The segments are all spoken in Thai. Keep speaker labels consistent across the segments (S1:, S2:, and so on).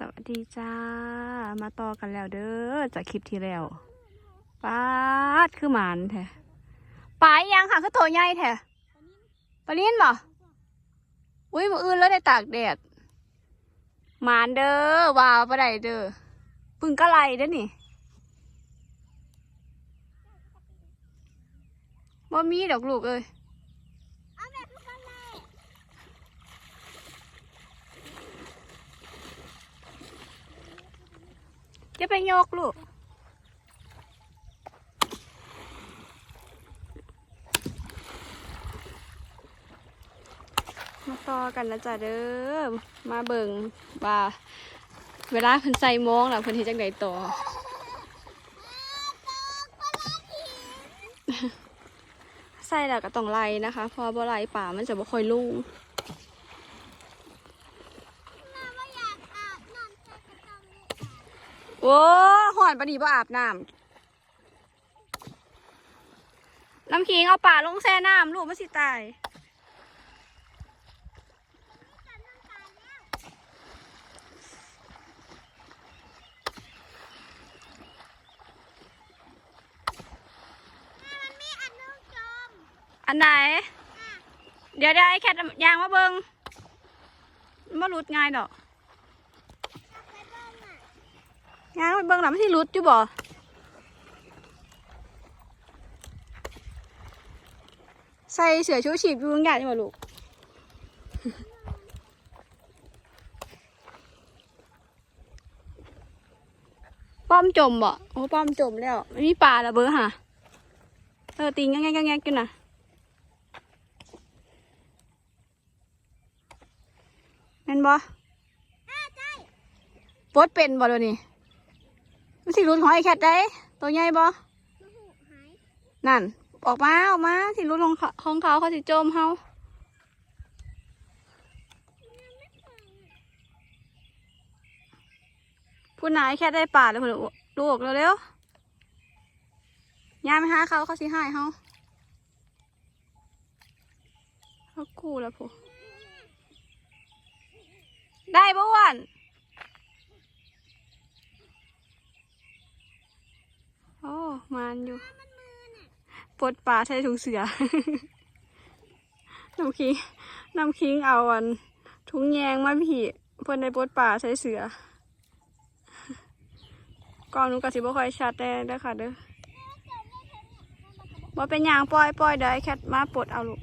S1: สวัสดีจ้า มาต่อกันแล้วเด้อจากคลิปที่แล้วปาดคือหมานแท้ปลาอีหยังค่ะคือตัวใหญ่แท้ปลาลิ้นบ่อุ้ยมืออื่นแล้วได้ตากแดดหมานเด้อว้าวปลาไดเด้อปึงกะไหลเด้อนี่บ่มีดอกลูกเอ้ย จะไปยกลูกมาต่อกันนะจ๊ะเด้อ มาเบิ่งว่าเวลาเพิ่นใส่โมงแล้วเพิ่นเฮ็ดจังไดต่อ ใส่แล้วก็ต้องไล่นะคะ เพอบ่ไล่ป่ามันจะบ่ค่อยลุ่ง โอ้หอนปานนีบ่อาบน้ำน้ำขิงเอาป่าลงแช่น้ำลูกมันสิตายอันไหน เดี๋ยวเดี๋ยวไอ้แคทยางมาเบิงมันมารุดง่ายดอก ยางไปเบิงหลังไม่ใช่รุดอยู่บ่ใส่เสื้อชูชีพอยู่ตรงใหญ่ใช่ไหมลูกป้อมจมบ่โอ้ป้อมจมแล้วไม่มีปลาละเบอร์ฮะเออตีงแง่ๆๆๆกันนะแม่นบ่ปลดเป็นบ่เดี๋ยวนี้มัน สิรุนของไอแคทได้ตัวใหญ่บ่นั่น ออกมาออกมาสิรุนของเขาของเขาเขาสิโจมเฮาผู้นายแค่ได้ป่าเลยคุณลูกเร็วๆยาไมไปหาเขาเขาสิหายเขาเขากูแล้วพูได้บ่อ้วันโอ้ มานอยู่ปดปลาใช้ถุงเสือน้ำคิงน้ำคิงเอาอันถุงแยงมาพี่เพื่อนในปดปลาใช้เสือก่อนหนูกะสิบ่ค่อยชัดแน่เด้อค่ะเด้อบ่เป็นอย่างปล่อยปล่อยได้แคทมาปลดเอาลูก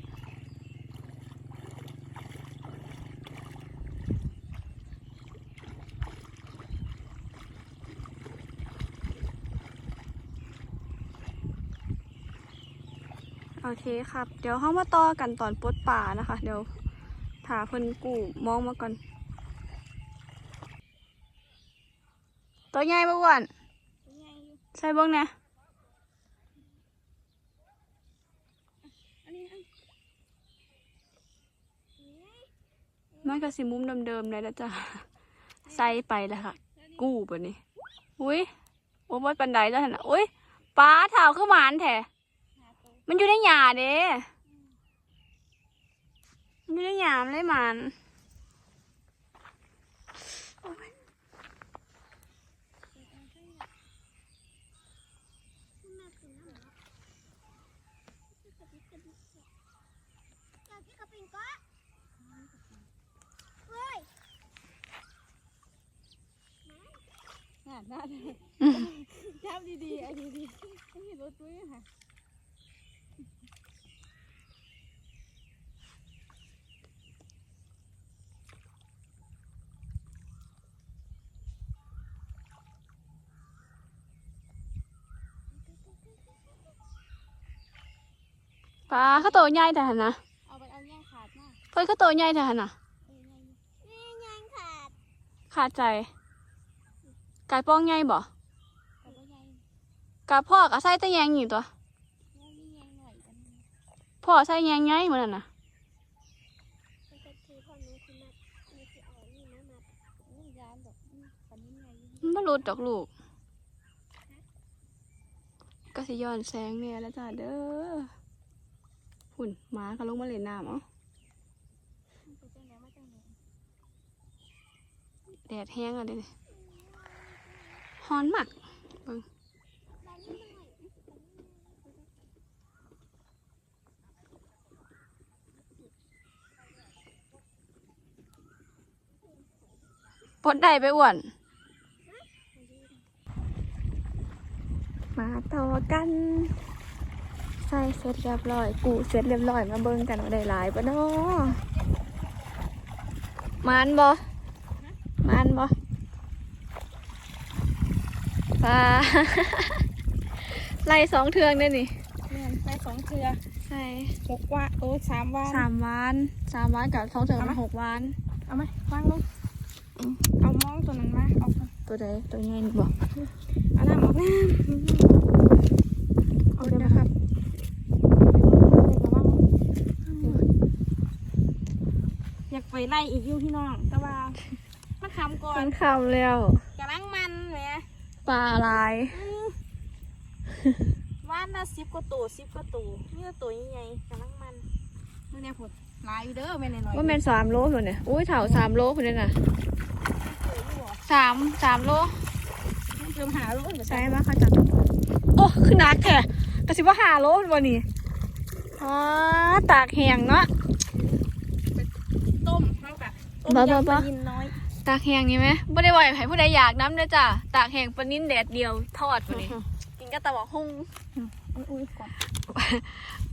S1: เคครับ เดี๋ยวเข้ามาต่อกันตอนปดป่านะคะ เดี๋ยวถาเพิ่นกูมองมาก่อน ตัวใหญ่บ่อ้วนใส่บิ่งแหน่มันก็สิมุมเดิมๆเลยนะจ๊ะใส่ไปแล้วค่ะ กู้ปะนี่อุ้ยโอ้ยปันไดแล้วเห็นอะอุ้ยปลาเท้าคือหมานแท้ มันอยู่ในหยาเด้มันอยู่ในหยามเลยมันอืม
S2: จับดีๆไอ้ดีๆไอ้รถตุ้ยค่ะ
S1: ปลาเขาโตวใหญ่แต่หันนะ
S2: เอาไปเอาแย่งขาดมา
S1: เพื่อนเขาโตวใหญ่แต่หันนะ
S2: เอ้ยแย่งแย่งขาด
S1: ขาดใจกายป้องใหญ่บ่
S2: แต่ว่าแย่ง
S1: กาพ่อกับใส่แต่แยงอยู่ตัว
S2: แย่งนี่แย่งหน่อยกัน
S1: พ่อใส่แยงใหญ่เหมือนกันนะ
S2: มันจะคือพ่อนู้นคือมัดมันจะเอานี่นะมัดนี่ยานดอกนี่ปันนี้ไง
S1: มันบ่หลุดดอกลูกก็สิย้อนแสงเนี่ยแล้วจ้าเด้อ หุ่นหมาก็ลงมาเล่นน้ำเอ้า
S2: มันไปจังไหนมาจังไหน
S1: แดดแห้งอะเดี๋ยวฮ้อนหมากเบิ่งปดได้ไปอ้วน มาต่อกัน ส่เสร็จเรียบร้อย กูเสร็จเรียบร้อยมาเบิ่งกันว่าได้หลายปะเนาะมานบ่มานบ่ปลาไล่สองเทืองได้นี่
S2: เนี่ยไปสองเทือ
S1: ใช่
S2: หกว่าโอ้สามว่า
S1: สามวานสามวานกับสองเทือง
S2: เอา
S1: เป็
S2: มา
S1: นหกวาน
S2: เอาไหมวางลงเอามองตัวนั้นมาเอาไป
S1: ตัวใดตัวใหญ่นี่บ่
S2: เอาน้ำออกน้ำเอาเดี๋ยวนะครับอยาก ไปไล่อีกอยู่พี่น้อง แต่ว่ามาคำก่อ
S1: มันนคำแล้ว
S2: กำลังมันแหม
S1: ปลาลาย
S2: อืมว่านละสิบกว่าตัวสิบกว่าตัวนี่ตัวใหญ่ๆกำลังมันนี่เนี่ยผดลายอยู่เด้อแม่นหน่อยๆ
S1: ว่าแม่นสามโลคนเนี่ยอุ้ยเถ่าสามโลคนเนี่ยน่ะ
S2: เอออยู่บ่
S1: สามสามโล
S2: มันเติมหาลูกเดี๋ยว
S1: ใช่ไหมคะจัดโอ้คือนักแค่กระสิบว่าหาโลวันนี้อ๋อตากแห้งเนาะ
S2: ต้มเท่ากั บต้ม
S1: บ่บ่
S2: ยำป
S1: บ่
S2: ลายินน้อย
S1: ตากแห้งนี่ไหมไม่ได้ไหวให้ผู้ใดอยากน้ำเด้อจ้ะตากแห้งปลานิ่นแดดเดียวทอดวันนี้กินก็ตะบอกหุ่ง
S2: อุ้ยก่อน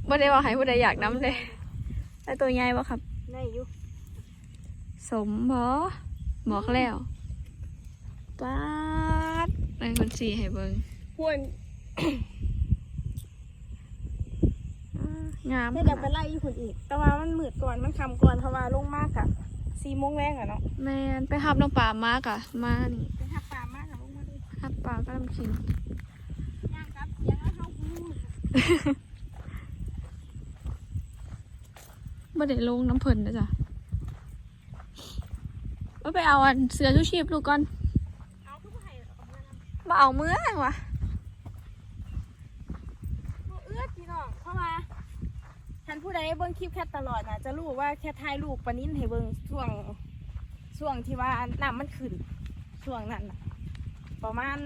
S1: ไม่ได้ว่าให้ผู้ใดอยากน้ำเลยแต่ตัวใหญ่บ่ครับ
S2: ได้อยู่
S1: สมบ่บอกแล้วป๊าดในคนสี่ให้เบิ่ง
S2: ควร
S1: อ่างาม
S2: ได้เดี๋ยวไปไล่อยู่คนอีก แต่ว่ามันมืดก่อนมันคำก่อนเพราะว่าลงมากอะ สี่โมงแรงอะเนาะ
S1: แมนไปหับน้องป่ามากะมานี่
S2: ไปหักปลามากอะลงมาดู
S1: หับป่าก็ลำคิง
S2: ย่างครับยังเอาเข้าหู
S1: บ่ได้ลงน้ำเพิ่นนะจ๊ะว่าไปเอาอันเสือชูชีพลูกก่อน
S2: เอาทุกไห่ออกมานะ
S1: มาเอาเมื่อวะ
S2: บ่เอื้อพี่น้องเพราะว่า ท่านผู้ใดเบิ่งคลิปแคทตลอดนะจะรู้ว่าแค่ถ่ายรูปปนิ้นให้เบิ่งช่วงช่วงที่ว่าน้ำมันขึ้นช่วงนั้นนะประมาณ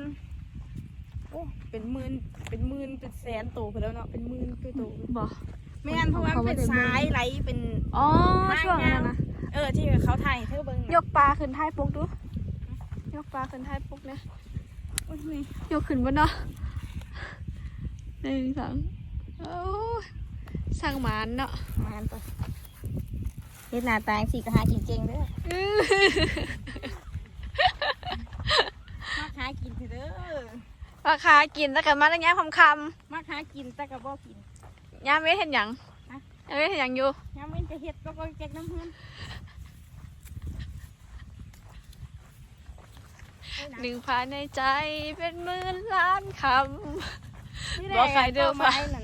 S2: โอ้เป็นหมื่นเป็นหมื่นเป็นแสนโตไปแล้วเนาะเป็นหมื่นตัวตัว
S1: บ่
S2: ไม่งั้นเพราะว่ามันเป็นสายไหลเป็น
S1: อ๋อช่วงนั้นนะ
S2: เออที่เขาถ่ายเธอเบิ่ง
S1: ยกปลาขึ้นท้ายปุกดูยกปลาขึ้นท้ายปุกเนี่
S2: ย
S1: ยกขึ้นบนเนาะหนึ่งสองโอ้ย สร้างหมานเนาะ
S2: มาอันตัวเฮ็ดหน้าตาสีก็หากินเก่งเด้อ
S1: อื้อ
S2: มาหากินเถอะเด้อ
S1: ราคากินแล้วกันมาแล้วแง่คำค
S2: มาหากินแต่ก็บ่กินำ
S1: ย่ามไม่เห็นหยัง
S2: ฮะ
S1: ย่ามไม่เห็นหยังอยู่
S2: ยามเว้นจะเฮ็ดก็บ่แก๊กน้ำเฮือน
S1: หนึ่งภายในใจเป็นหมื่นล้านค
S2: นี่
S1: บ่ใครเด้อ
S2: ไม้นั่น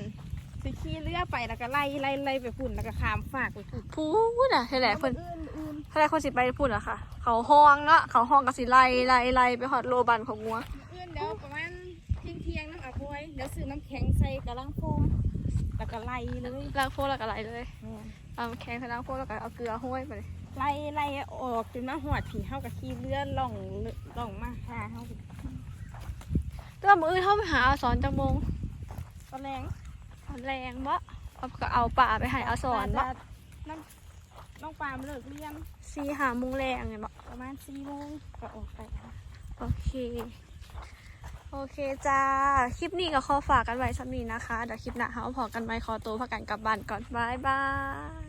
S2: สิขี่เรือไปแล้วก็ไล่ไล่ไล่ไปฝุ่นแล้วก็ข้ามฝากไปฝุ่นำ
S1: พูดอะเท่าไหร่เพิ่น
S2: อื่นอื่น
S1: เท่าไหร่คนสิไปพูดอะค่ะ เขาห้องเนาะเขาห้องกับสิไล่ไล่ไล่ไปหอดโลบันของงัว
S2: อื่นเดี๋ยวประมาณเที่ยงเที่ยงๆน้ำอาบวยเดี๋ยวซื้อน้ำแข็งใส่กระลังโฟมแล้วก็ไล่เลย
S1: ล้างโฟแล้วก็ไล่เลย
S2: แม่น
S1: เอาแข็งใส่ล้างโฟแล้วก็เอาเกลือห้อยไปเลย
S2: ไล่ไล่ออกจนมาหอดผีเฮากับขี่เรือล่องล่องมาหาเฮา
S1: แตัวามืออื่นเข้าไปหาเอาสอนจังมง
S2: ตอนแรง
S1: เอา แรงบ่เอาก็เอาป่าไปให้เอาสอนบ่
S2: น้ำน้องปามเลิกเรียน
S1: สี่หาโมงแรงไงบ่
S2: ประมาณสี่โมงก็ออกไป
S1: โอเค โอเคจ้า คลิปนี้ก็ขอฝากกันไว้สักนี้นะคะ เดี๋ยวคลิปหน้าเราพอกันไหมขอตัวพักกันกลับบ้านก่อนบายบาย